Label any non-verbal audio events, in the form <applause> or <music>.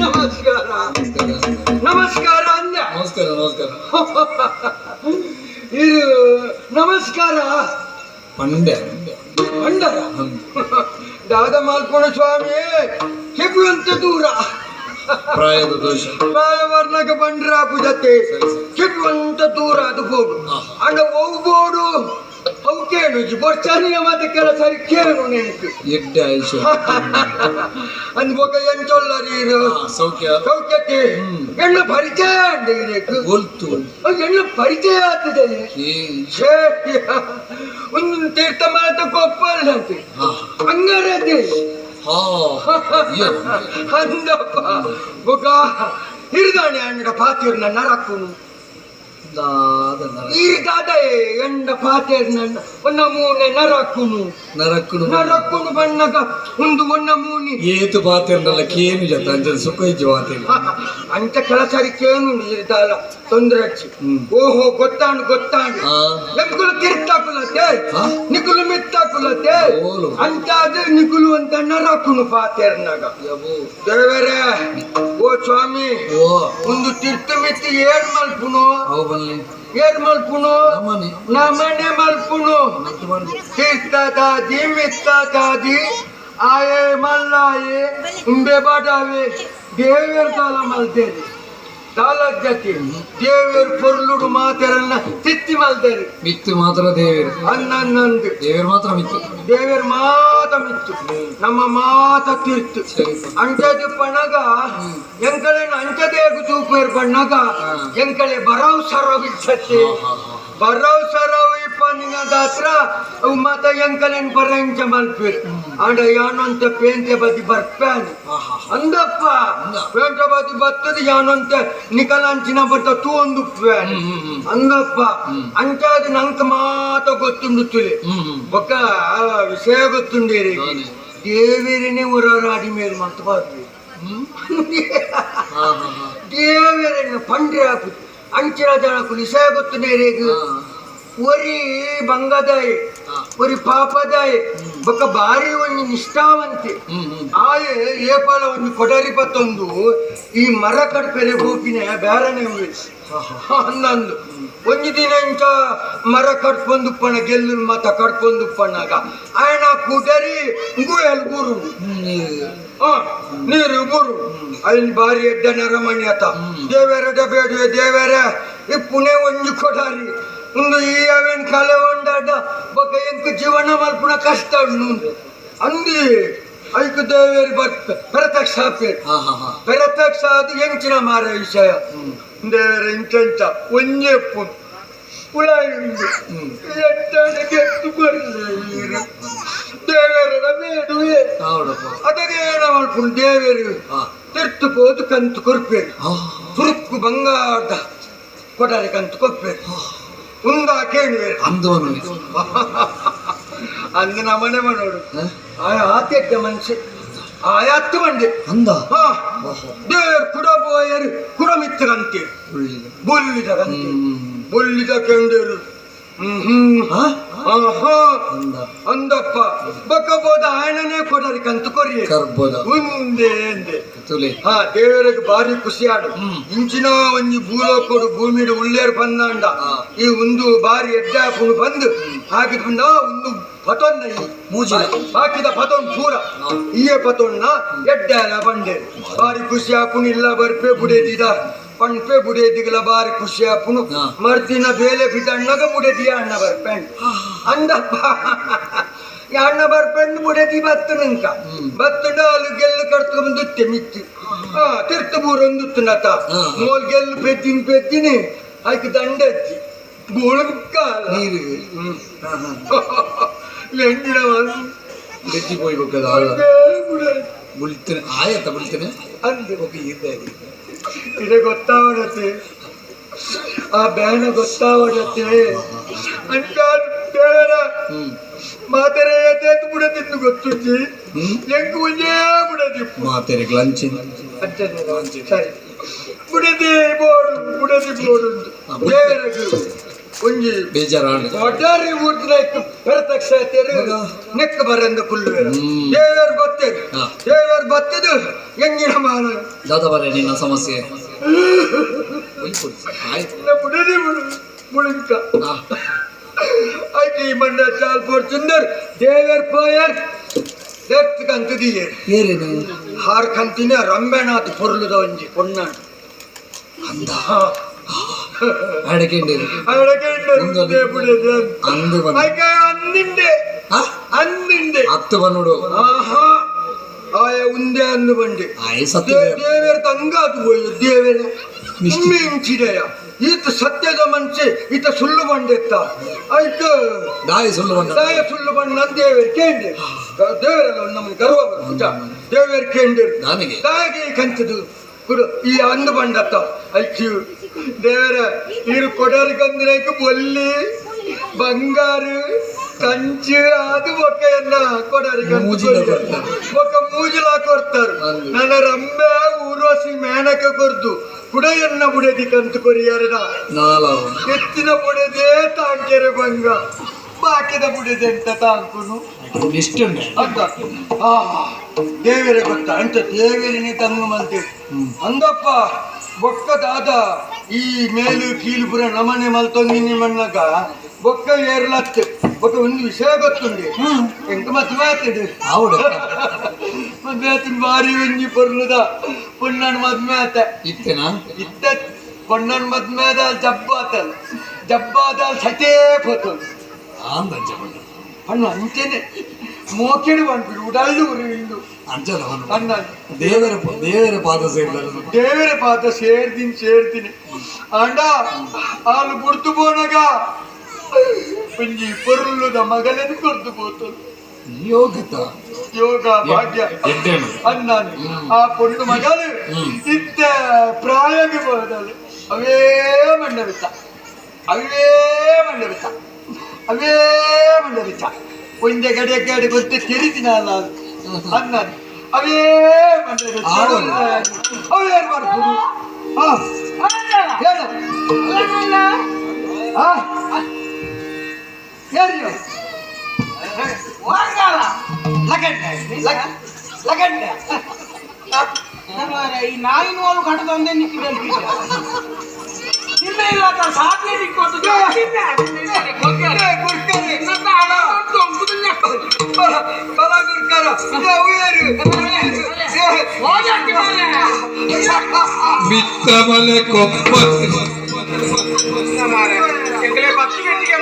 ನಮಸ್ಕಾರ. ನಮಸ್ಕಾರ ಅಂದ ನಮಸ್ಕಾರ. ನಮಸ್ಕಾರ. ಇದು ನಮಸ್ಕಾರ. ಪಂಡ್ಯ. ಅಂಡರ ದಾದ ಮಾಲ್ಕೋಣ ಸ್ವಾಮಿ ಕೆಗುವಂತ ದೂರ. ಪ್ರಾಯದ ದೋಷ. ಪ್ರಾಯವರ್ಣಕ ಬಂಡ್ರಾಪು ಜೊತೆ. ಕೆಗುವಂತ ದೂರ ಅದು ಹೋಗು. ಅಂಡ ಹೋಗ್ಬೋಡು ಕೇಳು ಬರ್ಚಾನಿಯ ಮತ್ತೆ ಸಾರಿ ಕೇಳು ನೆನಪು ಎಡ್ಡ ಐಶ <laughs> ಅಂದ್ ಬೊಕ ಎಂಚೊಲ್ಲ ನೀರು ಸೌಖ್ಯ. ಸೌಖ್ಯಕ್ಕೆ ಎಣ್ಣ ಪರಿಚಯ ಇರಬೇಕು ಗೋಲ್ತು. ಎಣ್ಣ ಪರಿಚಯ ಆಗ್ತದೆ ಒಂದು ತೀರ್ಥ ಮಾತ ಕೊಪ್ಪಲ್ಲಂತೆ. ಹಾ. ಹಂಗಾರದೆ? ಅಂದಪ್ಪ. ಬೊಗ ಹಿರಿದಾಣೆ ಅಂಡ ಪಾತಿಯವ್ರನ್ನ ನರಕ್ಕುನು ಹಿರಿದಾದ ಎಂಡ ಪಾತಿರ್ ನನ್ನ ಒನ್ನ ಮೂನೆ ನರಕ್ಕುನು ನರಕ್ಕುನು ನರಕ್ಕುನು ಬಣ್ಣಗ ಒಂದು ಒನ್ನ ಮೂನಿ ಏತು ಪಾತಿರ್ನಲ್ಲ ಕೇನು ಜತ? ಅಂಜದ ಸುಖ ಇಜ್ಜ ಪಾತಿರ್ ಅಂಚ ಕೆಲಸರಿಕೇನು ಹಿರಿದಾಲ ತೊಂದ್ರೆ ಹಚ್ಚಿ ಹ್ಮ್. ಓಹೋ ಗೊತ್ತಾಂಡು ಗೊತ್ತಾಂಡು ಹಾ. ತಿರ್ತಾಕುಲತೆ ನಿಕುಲು ಮಿತ್ತಾಕುಲತೆ ಅಂತ ಅಂತಾದ್ರೆ ನಿಕುಲು ಅಂತ ನರಕುನು ಪಾತೇರ್ನಾಗ. ದೇವರೇ ಓ ಸ್ವಾಮಿ. ಒಂದು ತಿರ್ತು ಮಿತ್ತಿ ಏನ್ ಮಲ್ಪುನು? ಅವು ಬನ್ನಿ. ಏನ್ ಮಲ್ಪುನು? ನಮ್ಮನೆ. ನಮನೆ ಮಲ್ಪುನು. ಮತ್ತೆ ಬಂದು ತೀರ್ಥದಾದಿ ಮಿತ್ತದಾದಿ ಆಯೆ ಮಲ್ಲಾಯೆ ಉಂಬೆ ಬಾಡಾವೆ. ದೇವೇರ್ ಕಾಲ ಮಲ್ತೇರಿ ಕಾಲ ಜತಿ ದೇವೇರ್ ಪೊರ್ಲುಡು ಮಾತೆರನ್ನ ತಿತ್ತಿ ಮಲ್ತೇರಿ ಮಿತ್ತು ಮಾತ್ರ ದೇವರು. ಅನ್ನನ್ನಂದು ದೇವರು ಮಾತ್ರ ಮಿತ್ತು. ದೇವೇರ್ ಮಾತ ಮಿತ್ತು. ನಮ್ಮ ಮಾತ ತೀರ್ತು. ಅಂಚದು ಪಣಗ ಎಂಕಳೆ ಅಂಚದೇಗು ತೂಪೇರ್ ಪಣ್ಣಗ ಎಂಕಳೆ ಬರವ್ ಸರವ್ ಇಚ್ಚತ್ತೆ. ಬರವ್ ಸರವ್ ಇಪ್ಪನಿನ ದಾತ್ರ ಮತ ಎಂಕಲೆನ್ ಬರಂಚ ಮಲ್ಪೇರ್ ಆಂಡ ಯಾನೊಂತ ಪೇಂತೆ ಬದಿ ಬರ್ಪ್ಯಾನ್ ಅಂದಪ್ಪ ಪೇಂಟೆ ಬದಿ ಬತ್ತದ ಯಾನಂತೆ ನಿಕಲಾಂಚಿನ ಬತ್ತ ತೂ ಒಂದು ಅಂದಪ್ಪ ಅಂಚಾದ ನಂಕ ಮಾತ ಗೊತ್ತುಂಡು ತುಲೆ ಒಕ್ಕ ವಿಷಯ ಗೊತ್ತುಂಡೇರಿ ದೇವಿರಿನೇ ಹೊರಾಡಿ ಮೇಲೆ ಮತ್ತೆ ಬಾರ್ದು ದೇವಿರಿನ ಪಂಡ್ರೆ ಹಾಕುದು ಅಂಚಿನ ಜನಕ್ಕೂ ವಿಷಯ ಗೊತ್ತುಂಡೇರಿಗೆ ಹಾ ಒರಿ ಬಂಗದಾಯ್ ಒರಿ ಪಾಪದಾಯ್ ಬೊಕ್ಕ ಬಾರಿ ಒಂದು ನಿಷ್ಠಾವಂತೆ. ಆಯೆ ಏಪಾಲ ಒಂದು ಕೊಡರಿ ಪತ್ತೊಂದು ಈ ಮರ ಕಡ್ಪೆಲೆ ಗೋಪಿನ ಬ್ಯಾರನೆ ಉಳಿಸಿ. ಹನ್ನೊಂದು. ಒಂದು ದಿನ ಇಂಕ ಮರ ಕಟ್ಕೊಂಡು ಪಣ ಗೆಲ್ಲು ಮತ ಕಟ್ಕೊಂಡು ಪಣ್ಣಾಗ ಆಯಣ ಕುಡರಿ ಗುಯಲ್ ಗುರು. ನೀರು ಗುರು. ಅಲ್ಲಿ ಬಾರಿ ಎಡ್ಡ ನರಮಣಿ ಅತ. ದೇವರ ಡಬೇಡುವೆ ದೇವರ ಈ ಪುಣೆ ಒಂದು ಕೊಡಾರಿ. ಒಂದು ಈ ಅವೇನ್ ಕಲೆ ಒಂದಾಡ ಬೊಕ ಎಂಕ್ ಜೀವನ ಮಲ್ಪುನ ಕಷ್ಟ ಉಂಡು ಅಂದಿ ಐಕ್ ದೇವೇರಿ ಬರ್ತ ಹಾ ಪ್ರತ್ಯಕ್ಷ ಅದು ಎಂಚಿನ ಮಾರ ವಿಷಯ. ದೇವರ ಇಂಚಂಚ ಒಂಜೆ ಪುನ್ ಉಳಾಯುಂಡು ಎಟ್ಟನಿಗೆ ಎತ್ತು ಬರ್ಲಿ ದೇವರ ಬೇಡುವೆ ಅದಕ್ಕೆ ಏನ ಮಾಡ್ಕೊಂಡು ದೇವರು? ತಿರ್ತು ಹೋದು ಕಂತು ಕೊರ್ಪೇರು. ತುರುಕು ಬಂಗಾರದ ಕೊಡರೆ ಕಂತು ಕೊಪ್ಪೇರು ಉಂದ ಕೇಳುವೆ. ಅಂದವನು. <laughs> ಅಂದ ನಮ್ಮನೆ ಮಾಡೋಡು ಆಯ ಆತ್ಯಡ್ಡ ಮನುಷ್ಯ ಆಯಾತ್ತು ಮಂಡೆ ಅಂದ? ದೇವ್ರು ಕುಡ ಬೋಯರು ಕುಡ ಮಿತ್ತರಂತೆ ಬುಲ್ಲಿದ ಬೊಲ್ಲಿದ ಕೆಂಡರು. ಹ್ಮ್ ಹ್ಮ್. ಅಂದಪ್ಪ. ಬೊಕ್ಕ ಬೋದ ಆಯನನೇ ಕೊಡರಿ ಕಂತು ಕೊರಿ. ಕರ್ಬೋದ. ಮುಂದೆ ಎಂದೆ ತುಲೆ. ಹಾ ದೇವರಿಗೆ ಬಾರಿ ಖುಷಿ ಆಡು. ಇಂಚಿನ ಒಂಜಿ ಭೂಲೋಕೋಡು ಭೂಮಿಡ್ ಉಳ್ಳೇರು ಬಂದಾಂಡ. ಈ ಒಂದು ಬಾರಿ ಎಡ್ಡಾಕೊಂಡು ಬಂದು ಹಾಕಿದ್ಕೊಂಡ ಬಂದ ಒಂದು ಪತೊನ್ನ ಈ ಮೂಜಿನ. ಹಾಕಿದ ಪತೊನ್ ಪೂರ. ಈಯೇ ಪತೊನ್ನ ಎಡ್ಡಾಲ ಬಂಡೆ. ಬಾರಿ ಖುಷಿ ಹಾಕೊಂಡು ಇಲ್ಲ ಬರ್ಪೆ ಬುಡೇದಿದ. ಪಣ್ಪೆ ಬುಡೇದಿಗಲ ಬಾರಿ ಖುಷಿ ಮರ್ತಿನ ಮರ್ದಿನ ಬೇಲೆ ಬಿದ್ದಣ್ಣಗ ಬುಡೇದಿಯ ಅಣ್ಣ ಬರ್ಪೆಂಡ್ ಅಂದಪ್ಪ ಅಣ್ಣ ಬರ್ಪೆಂಡ್ ಬುಡೇದಿ ಬತ್ತು ನಿಂಕ. ಬತ್ತು ಡಾಲು ಗೆಲ್ಲು ಕಡ್ತು ಬಂದು ಮಿತ್ತಿ ಹಾ ತಿರ್ತು ಬೂರೊಂದು ನತ. ಮೋಲ್ ಗೆಲ್ಲು ಪೆದ್ದಿನ ಪೆದ್ದಿನಿ ಅದಕ್ಕೆ ದಂಡ ಹಚ್ಚಿ. ಗೋಳಕಾಲ ನೀರು. ಎಂಡಿನ ಬೆಚ್ಚಿ ಹೋಗದ ಬುಳ್ತೇನೆ ಆಯತ್ತ ಬುಳ್ತೇನೆ ಅಂದೆ. ಹೋಗಿ ಇದ್ದಾಗಿ ಇದೆ ಗೊತ್ತಾವಡತ್ತೆ ಆ ಬ್ಯಾನ ಗೊತ್ತಾವಡತ್ತೆ ಅಂತ ಮಾತರೆ ಎದ್ದು ಬಿಡದಿದ್ದು ಗೊತ್ತುಂಜಿ. ಎಂಕು ಒಂದೇ ಬಿಡದಿ ಮಾತೆರೆ ಗ್ಲಂಚಿ. ಸರಿ. ಬುಡದಿ ಬೋಡು ಬುಡದಿ ಬೋಡು ದೇವರದು ಒಂಜಿ ಬೇಜಾರಾಂಡ್ ಒಡ್ಡಾರಿ ಊಟದ ಪ್ರತ್ಯಕ್ಷ ಪರತಕ್ಷ? ನೆಕ್ಕ ಬರಂದ ಕುಲ್ಲು. ದೇವರು ಬತ್ತೇರು ಹಾ. ದೇವರು ಬತ್ತದು ಎಂಗಿನ ಮಾನ? ದಾದ ಬರ ನಿನ್ನ ಸಮಸ್ಯೆ. <laughs> ಆಯ್ತು. ಬುಡದಿ ಬುಡು ಬುಳಿಂಕ ಐಟಿಮಂಡ ಚಾಲ್ ಫೋರ್ಚುಂದರ್ ದೇವರ್ ಪೋಯರ್ ದೆತ್ ಕಂಕದಿಯೆ ಏರೇನು ಹಾರ್ ಕಂತಿನ ರಂಬೆನಾಥ್ ಪೊರ್ಲುದ ಒಂಜಿ ಪೊಣ್ಣ ಅಂದ ಅಡಕೆಂಡೆ ಅಡಕೆಂಡೆ ಅಂದಿಂಡೆ ಅಂದಿಂಡೆ ಅತ್ತು ಬನ್ನುಡು ಆಹಾ ಆಯ ಉಂದೆ ಅಂದು ಬಂಡೆ ಆಯ ಸತ್ಯ ದೇವೇರ್ ತಂಗಾತು ಹೋಯ್ದು ದೇವೇರ ಮಿಂಚಿಡೆಯ ಈತ ಸತ್ಯದ ಮನ್ಸಿ ಈತ ಸುಳ್ಳು ಬಂದಿತ್ತ ಆಯ್ತು. ದಾಯಿ ಸುಳ್ಳು ಬಂದ ದಾಯ ಸುಳ್ಳು ಬಣ್ಣ ದೇವರ ಕೇಂದ್ರ. ದೇವರಲ್ಲ ನಮಗೆ ಗರ್ವ ಬರ್ತದ ದೇವರ ಕೇಂದ್ರ. ನನಗೆ. ದಾಯಗೆ ಕಂಚದು. ಗುರು ಈ ಅಂದು ಬಂಡತ್ತ. ಅಯ್ಯು ದೇವರ ನೀರು ಕೊಡರಿ ಕಂದಿನೈಕು ಬೊಲ್ಲಿ ಬಂಗಾರು ಕಂಚು ಅದು ಕೊಡರಿಗ ಕೊಡರಿಗೆ ಒಕ್ಕ ಮೂಜಿಲ ಕೊಡ್ತಾರೆ. ನನ್ನ ರಂಬೆ ಊರ್ವಶಿ ಮೇನಕ ಕೊರ್ದು ಬುಡೆಯನ್ನ ಬುಡದಿ ಕಂತು ಕೊರಿಯಾರ ಎತ್ತಿನ ಬುಡೆದೇ ತಾಂಕೆರೆ ಭಂಗ. ಬಾಕಿದ ಬುಡೆದೆ ಅಂತ ತಾಂಕುನು? ಅಂತ. ಆ ದೇವರೇ ಗೊತ್ತಾ? ಅಂತ ದೇವರಿನೇ ತಂಗು ಮಂತೆ ಅಂದಪ್ಪ ಬೊಕ್ಕ ದಾದ ಈ ಮೇಲು ಕೀಲು ಪುರ ನಮನೆ ಮಲ್ತೊಂದು ಮಣ್ಣಗ ಬೊಕ್ಕ ಏರ್ಲತ್. ಬೊಕ್ಕ ಒಂದು ವಿಷಯ ಗೊತ್ತುಂಡಿ. ಎಂಕ ಮತ್ತೆ ಮಾತಿಡು. ಆವುಡ ಮದ್ವೆ ಆತನ ಭಾರಿ ಒಂಜಿ ಪೊರ್ಲುದ. ಪೊಣ್ಣನ್ ಮದ್ವೆ ಆತ ಇತ್ತೇನಾ? ಇತ್ತ. ಪೊಣ್ಣನ್ ಮದ್ವೆ ಆದ ಜಬ್ಬ ಆತಲ್ ಜಬ್ಬ ಆದ ಸತೇ ಪೋತು ಆಂದ ಬಂದ ಪಣ್ಣ ಅಂಚೆನೆ. ಮೋಕೆಡು ಬಂದ್ಬಿಡು. ಉಡಲ್ಲು ಉರಿವಿಂದು ಅರ್ಜನವನ್ನು ದೇವರ ದೇವರ ಪಾದ ಸೇರಿದ ದೇವರ ಪಾದ ಸೇರ್ತೀನಿ ಸೇರ್ತೀನಿ ಆಂಡ ಹಾಲು ಗುರ್ತು ಪೋನಗ ಪಂಜಿ ಪೊರುಳುದ ಮಗಲನ್ನು ಕೊರ್ದು ಪೋತು ಯೋಗತ ಯೋಗ ಭಾಗ್ಯ. ಅನ್ನಾನು ಆ ಪೊಣ್ಣು ಮಗಲು ಇತ್ತ ಪ್ರಾಯಕ್ಕೆ ಹೋದಲು ಅವೇ ಮಂಡವಿತ. ಅವೇ ಮಂಡವಿತ. ಅವೇ ಮಂಡವಿತ. ಒಂದೇ ಗಡಿಯ ಗಡಿ ಗೊತ್ತೆ ತಿರಿಸಿನ ನಾನು ಅಣ್ಣ ಅದೆ ಮಂದರ ಬರು ಆಯರ್ ಬರು ಹಾ ಹಾ ಹೇಳ್. ಅಲ್ಲ ಅಲ್ಲ ಹಾ ಸರಿಯೋ ಓರ್ ಕಾಲ ಲಗಡ್. ಲಗ ಈ ನಾಯಿ ನೋಲು ಕಟ್ಟದ ಒಂದೆ ನಿಕ್ಕಬೇಕು ಇಲ್ಲಾ ತನ್ನ ಸಾತಿ ತಿಕ್ಕೋದು ನಿನ್ನ ಸಾಧ್ಯ ನಿಕ್ಕೋದು ಬಿತ್ತಮಲೆ ಕೊಪ್ಪ ಎಂಕಲೆ ಬತ್ತಿ ಬೆಟ್ಟಿಗೆ